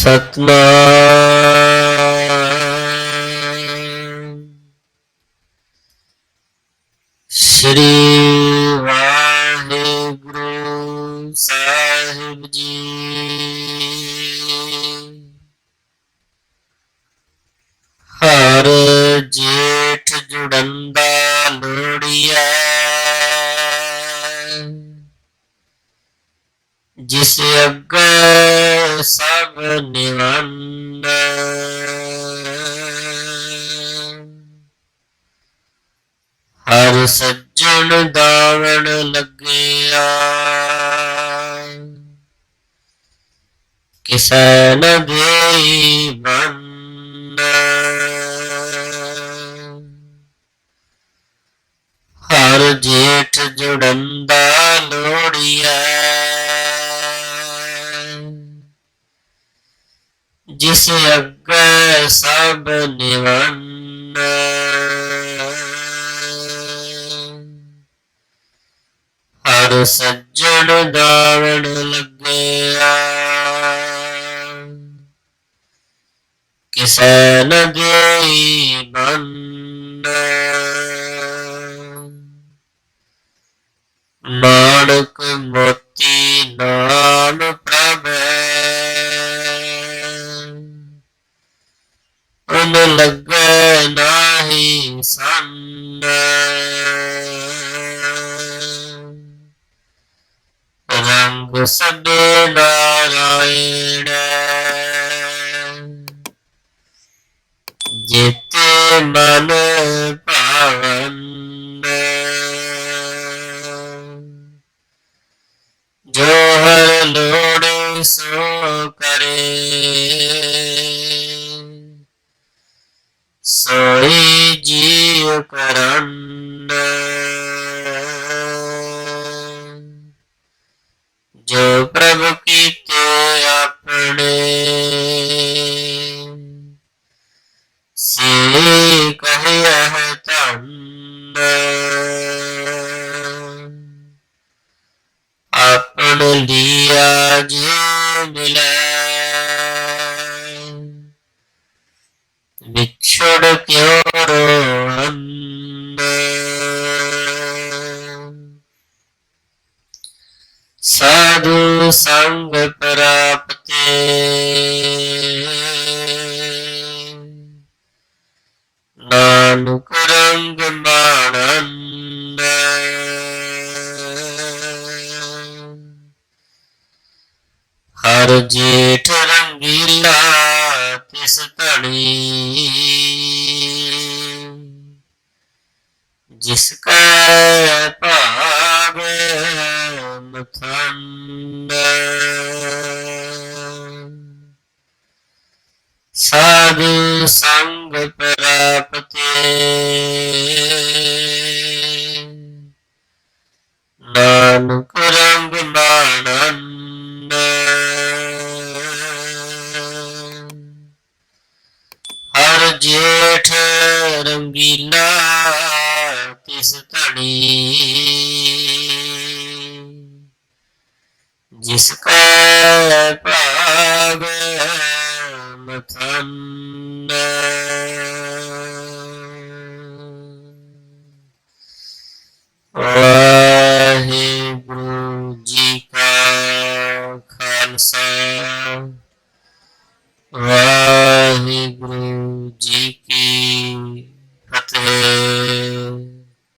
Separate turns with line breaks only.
ਸਤਨਾਮ। ਸ੍ਰੀ ਵਾਹਿਗੁਰੂ ਸਾਹਿਬ ਜੀ। ਹਰ ਜੇਠ ਜੁੜੰਦਾ ਲੋੜੀਆ। ਜਿਸ ਅੱਗੇ ਸਭ ਨਿਵੰਦ ਹਰ ਸੱਜਣ ਦਾਵਣ ਲੱਗਿਆ। ਕਿਸੈ ਨ ਬੰਨ ਹਰ ਜੇਠ ਜੁੜਨ ਜਿਸ ਅੱਗੇ ਸਭ ਨਿਵੰਨ ਹਰ ਸੱਜਣ ਦਾਵਣ ਲੱਗਿਆ। ਕਿਸੈ ਨ ਦੇਈ ਬੰਦ। Nanak Nagbendahi Sanna Nambu Sadhu Narayana Jit ਸੇ ਕਹਿਆ ਧੰਨ ਆਪਣ ਲਿਆ ਜੀ ਮਿਲੈ ਵਿਛੜ ਕਿਉ ਰੋਣ ਸਾਧੂ ਸੰਗ ਪਰਾ ਹਰ ਜੇਠ ਰੰਗੀਲਾ ਤਿਸ ਧਣੀ ਜਿਸ ਕਾ ਭਾਗ ਮਥੰਦ ਸਾਧੂ ਸੰਗ ਪ੍ਰਾਪਤੇ ਜੇਠ ਰੰਗੀਲਾ ਤਿਸ ਧਣੀ। ਜਿਸ